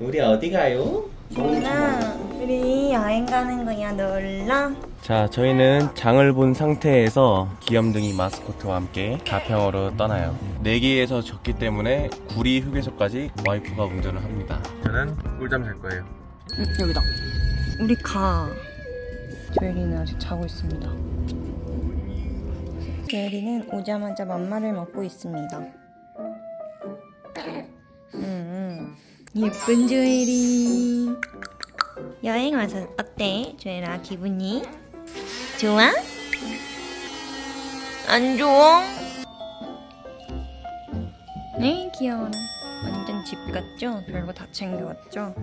우리 어디 가요? 누나 우리 여행 가는 거야 놀러? 자, 저희는 장을 본 상태에서 귀염둥이 마스코트와 함께 가평으로 떠나요. 4개에서 졌기 때문에 구리 휴게소까지 와이프가 운전을 합니다. 저는 꿀잠 잘 거예요. 응, 여기다 우리 가 조엘이는 아직 자고 있습니다 조엘이는 오자마자 맘마를 먹고 있습니다 음, 음. 예쁜 조엘이 여행 와서 어때 조엘아 기분이? 좋아? 안 좋아? 네 귀여워라 완전 집 같죠? 별거 다 챙겨왔죠?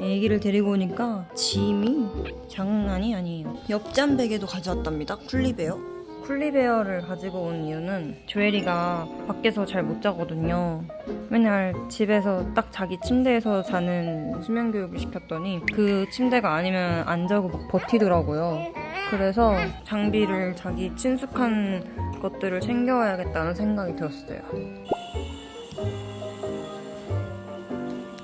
애기를 데리고 오니까 짐이 장난이 아니에요. 옆잠 베개도 가져왔답니다. 쿨리베어. 쿨리베어를 가지고 온 이유는 조엘이가 밖에서 잘 못 자거든요. 맨날 집에서 딱 자기 침대에서 자는 수면 교육을 시켰더니 그 침대가 아니면 안 자고 막 버티더라고요. 그래서 장비를 자기 친숙한 것들을 챙겨와야겠다는 생각이 들었어요.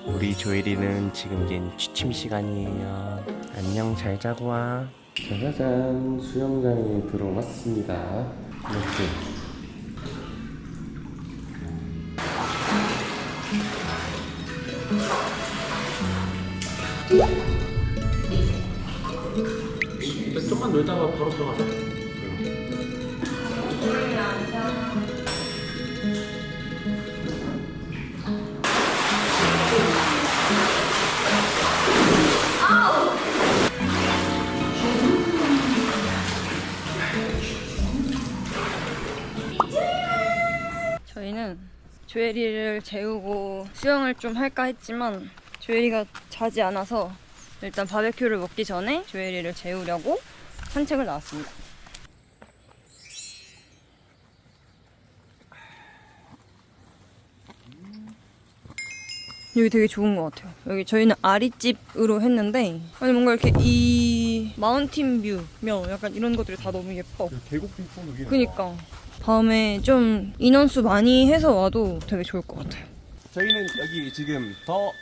우리 조엘이는 지금 얜 취침 시간이에요. 안녕, 잘 자고 와. 짜자잔, 수영장에 들어왔습니다. 이렇게. 좀만 놀다가 바로 들어가자. 저희는 조엘이를 재우고 수영을 좀 할까 했지만 조엘이가 자지 않아서 일단 바베큐를 먹기 전에 조엘이를 재우려고 산책을 나왔습니다. 여기 되게 좋은 것 같아요. 여기 저희는 아리집으로 했는데 아니 뭔가 이렇게 이 마운틴 뷰며 약간 이런 것들이 다 너무 예뻐. 계곡도 있고 여기. 그니까 다음에 좀 인원수 많이 해서 와도 되게 좋을 것 같아요. 저희는 여기 지금 더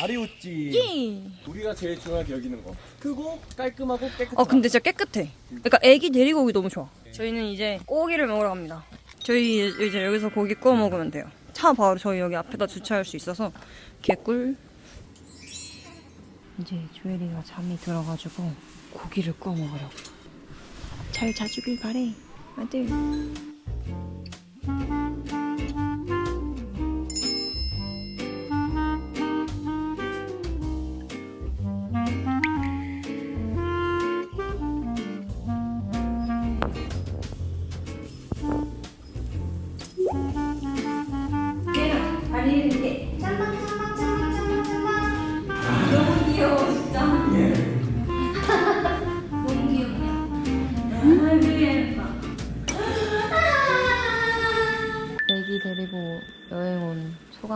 아리우찌 예. 우리가 제일 중요하게 여기는 거 크고 깔끔하고 깨끗하다 아 근데 진짜 깨끗해. 그러니까 애기 데리고 오기 너무 좋아. 저희는 이제 고기를 먹으러 갑니다. 저희 이제 여기서 고기 구워 먹으면 돼요. 차 바로 저희 여기 앞에다 주차할 수 있어서 개꿀. 이제 조엘이가 잠이 들어가지고 고기를 구워 먹으려고. 잘 자주길 바래, 아들.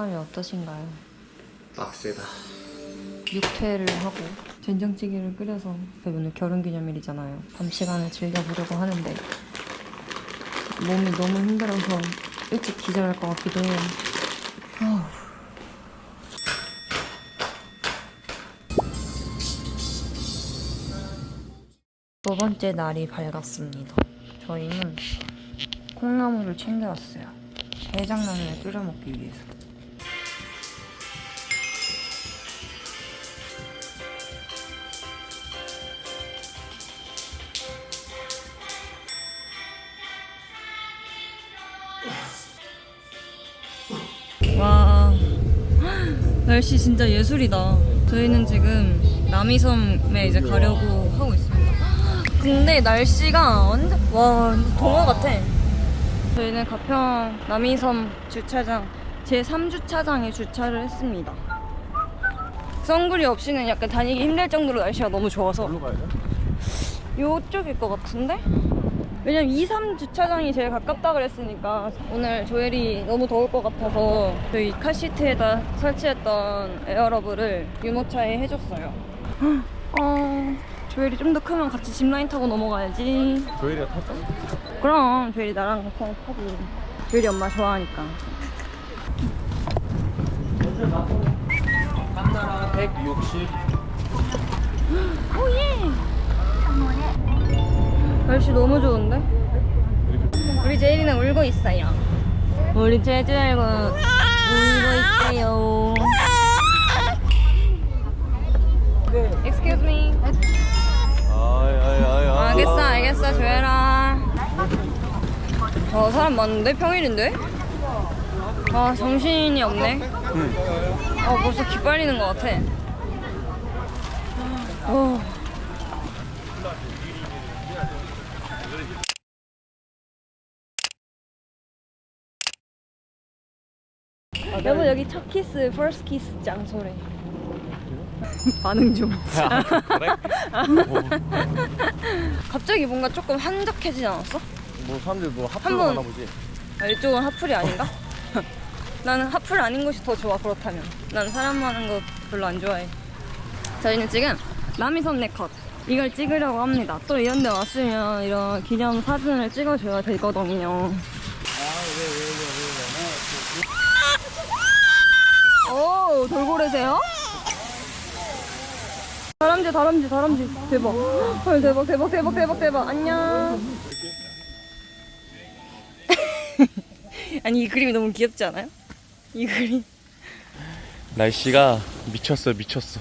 소감이 어떠신가요? 빡세다 육퇴를 하고 된장찌개를 끓여서 오늘 결혼기념일이잖아요 밤 시간을 즐겨보려고 하는데 몸이 너무 힘들어서 일찍 기절할 것 같기도 해요. 두 번째 날이 밝았습니다. 저희는 콩나물을 챙겨왔어요. 해장라면을 끓여 먹기 위해서. 날씨 진짜 예술이다. 저희는 지금 남이섬에 이제 가려고 하고 있습니다. 근데 날씨가 완전 와 동화 같아. 저희는 가평 남이섬 주차장 제 3주차장에 주차를 했습니다. 선글이 없이는 약간 다니기 힘들 정도로 날씨가 너무 좋아서? 요쪽일 것 같은데? 왜냐면 2, 3 주차장이 제일 가깝다 그랬으니까 오늘 조엘이 너무 더울 것 같아서 저희 카시트에다 설치했던 에어러브를 유모차에 해줬어요. 어, 조엘이 좀 더 크면 같이 짚라인 타고 넘어가야지. 조엘이가 탔어? 그럼 조엘이 나랑 같이 타지. 조엘이 엄마 좋아하니까. 160. 오예. 날씨 너무 좋은데? 우리 제일이는 울고 있어요. 우리 제주 알고 울고 있어요. Excuse me. 아이 아이 아이. 알겠어, 알겠어, 조혜라. 어, 사람 많은데? 평일인데? 아, 정신이 없네. 응. 아, 벌써 기빨리는 것 같아. 어. 여보 여기 첫 키스, 퍼스트 키스 장소래. 반응 좀. 그래? 갑자기 뭔가 조금 한적해지지 않았어? 뭐 사람들 뭐 한 번- 하나 보지. 아, 이쪽은 하플이 아닌가? 나는 하플 아닌 곳이 더 좋아 그렇다면 난 사람 많은 거 별로 안 좋아해 저희는 지금 남이섬 네 컷 이걸 찍으려고 합니다 또 이런 데 왔으면 이런 기념 사진을 찍어줘야 되거든요 오 돌고래세요? 다람쥐 다람쥐 다람쥐 대박 헐 대박 대박 대박 대박 대박 안녕 아니 이 그림이 너무 귀엽지 않아요? 이 그림 날씨가 미쳤어 미쳤어.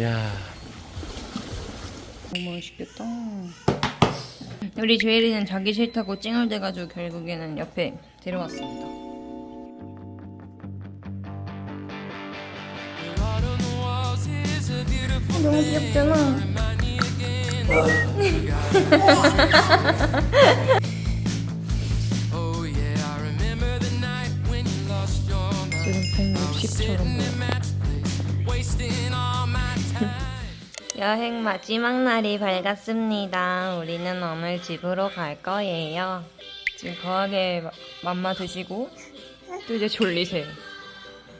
야. 너무 맛있겠다 우리 조혜리는 자기 싫다고 찡얼대가지고 결국에는 옆에 데려왔습니다 너무 귀엽잖아 지금 160처럼 보여 여행 마지막 날이 밝았습니다. 우리는 오늘 집으로 갈 거예요. 지금 거하게 마- 맘마 드시고 또 이제 졸리세요.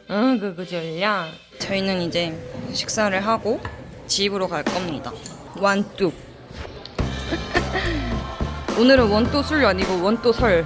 응, 그거 졸려. 저희는 이제 식사를 하고 집으로 갈 겁니다. 완뚝. 오늘은 원또 술 아니고 원또 설.